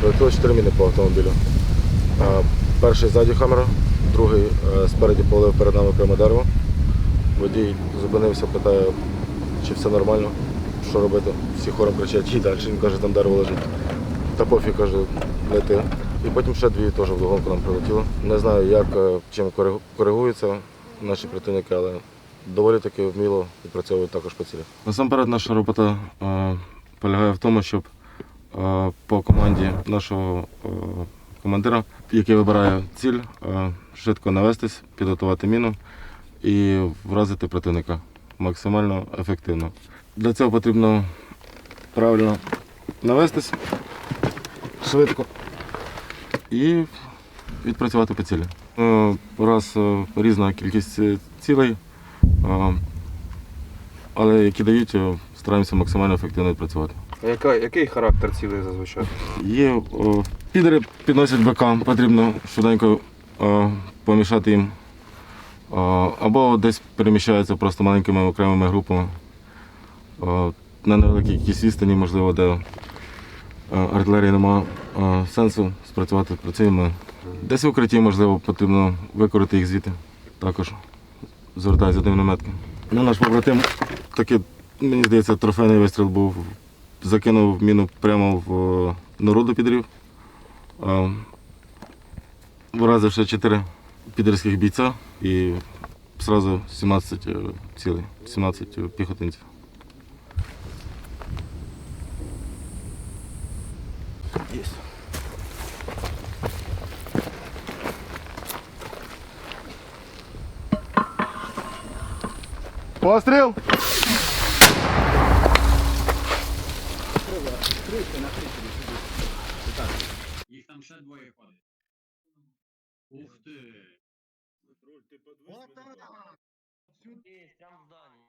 Прилетіло 4 міни по автомобілю. Перший ззаді Хаммера, другий е, спереді полив перед нами прямо дерево. Водій зупинився, питає, чи все нормально, що робити. Всі хором кричать, їдь далі. Він каже, там дерево лежить. Та пофіг, каже, лети. І потім ще дві теж вдогонку нам прилетіло. Не знаю, як е, чим коригуються наші противники, але доволі таки вміло відпрацьовують також по цілях. Насамперед наша робота е, полягає в тому, щоб по команді нашого е, командира, який вибирає ціль, е, швидко навестись, підготувати міну і вразити противника максимально ефективно. Для цього потрібно правильно навестись швидко і відпрацювати по цілі. Е, Раз е, різна кількість е, цілей, е, але які дають, е, стараємося максимально ефективно відпрацювати. Яка, який характер цілей зазвичай? Є о, підери підносять БК, потрібно швиденько о, помішати їм. О, або десь переміщаються просто маленькими окремими групами. О, на невеликій якійсь відстані, можливо, де артилерії немає сенсу спрацювати працюємо. Десь в укритті, можливо, потрібно викорити їх звідти. Також звертаються з мінометки. Ну, наш побратим такий, мені здається, трофейний вистріл був закинув міну прямо в е, нору до підрів. Е, Вразивши 4 підерських бійця і одразу 17 е, цілей, 17 піхотинців. Постріл! Їх там ще двоє ходить. Ух ти! Есть, прям в здании.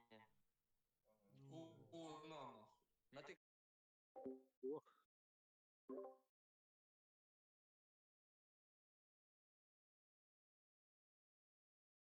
У, у, на, на ты